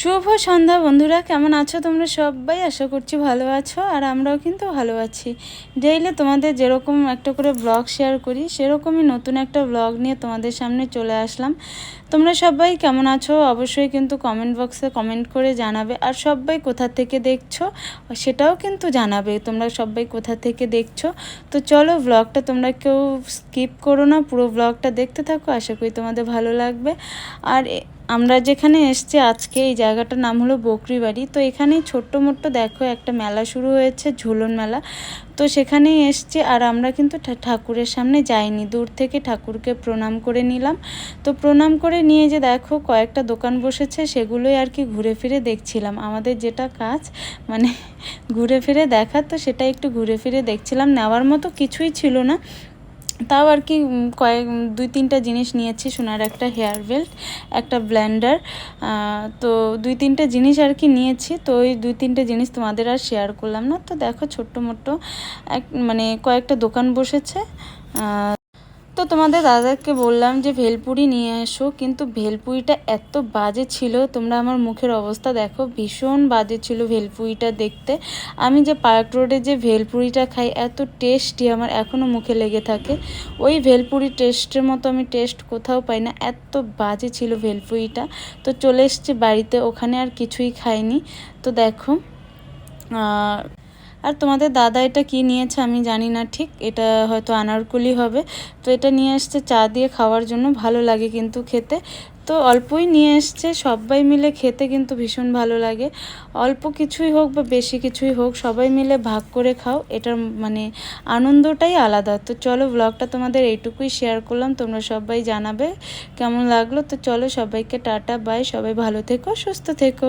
শুভ সন্ধ্যা বন্ধুরা, কেমন আছো তোমরা সবাই? আশা করছি ভালো আছো, আর আমরাও কিন্তু ভালো আছি। ডেইলি তোমাদের যেরকম একটা করে ব্লগ শেয়ার করি, সেরকমই নতুন একটা ব্লগ নিয়ে তোমাদের সামনে চলে আসলাম। তোমরা সবাই কেমন আছো? অবশ্যই কিন্তু কমেন্ট বক্সে কমেন্ট করে জানাবে। আর সবাই কোথা থেকে দেখছ, সেটাও কিন্তু জানাবে, তোমরা সবাই কোথা থেকে দেখছ। তো চলো ব্লগটা তোমরা কেউ স্কিপ করো না, পুরো ব্লগটা দেখতে থাকো, আশা করি তোমাদের ভালো লাগবে। আর আমরা যেখানে এসছি, আজকে এই জায়গাটার নাম হলো বকরি বাড়ি তো এখানেই ছোট্ট মোট্ট দেখো একটা মেলা শুরু হয়েছে, ঝুলন মেলা। তো সেখানেই এসছি আর আমরা কিন্তু ঠাকুরের সামনে যাইনি। দূর থেকে ঠাকুরকে প্রণাম করে নিলাম। তো প্রণাম করে নিয়ে যে দেখো কয়েকটা দোকান বসেছে, সেগুলোই আর কি ঘুরে ফিরে দেখছিলাম। আমাদের যেটা কাজ মানে ঘুরে ফিরে দেখা, তো সেটা একটু ঘুরে ফিরে দেখছিলাম। নেওয়ার মতো কিছুই ছিল না। তাও আর কি কয়েক দুই তিনটা জিনিস নিয়েছি, সোনার একটা হেয়ার বেল্ট একটা ব্ল্যান্ডার তো দুই তিনটা জিনিস আর কি নিয়েছি, তো ওই দুই তিনটা জিনিস তোমাদের আর শেয়ার করলাম না। তো দেখো ছোট্ট মোট্ট, এক মানে কয়েকটা দোকান বসেছে তো তোমাদের দাদাকে বললাম যে, ভেলপুরি নিয়ে এসো, কিন্তু ভেলপুরিটা এত বাজে ছিল, তোমরা আমার মুখের অবস্থা দেখো, ভীষণ বাজে ছিল ভেলপুরিটা দেখতে। আমি যে পার্ক রোডে যে ভেলপুরিটা খাই, এত টেস্টি আমার এখনও মুখে লেগে থাকে। ওই ভেলপুরি টেস্টের মতো আমি টেস্ট কোথাও পাই না, এত বাজে ছিল ভেলপুরিটা। তো চলে এসেছি বাড়িতে, ওখানে আর কিছুই খাইনি। তো দেখো আর তোমাদের দাদা এটা কি নিয়েছে আমি জানি না, ঠিক? এটা হয়তো আনারকুলি হবে। তো এটা নিয়ে আসছে চা দিয়ে খাওয়ার জন্য, ভালো লাগে কিন্তু খেতে। তো অল্পই নিয়ে এসছে, সবাই মিলে খেতে কিন্তু ভীষণ ভালো লাগে। অল্প কিছুই হোক বা বেশি কিছুই হোক, সবাই মিলে ভাগ করে খাও, এটার মানে আনন্দটাই আলাদা। তো চলো ব্লগটা তোমাদের এইটুকুই শেয়ার করলাম, তোমরা সবাই জানাবে কেমন লাগল। তো চলো সবাইকে টাটা বাই সবাই ভালো থেকো, সুস্থ থেকো।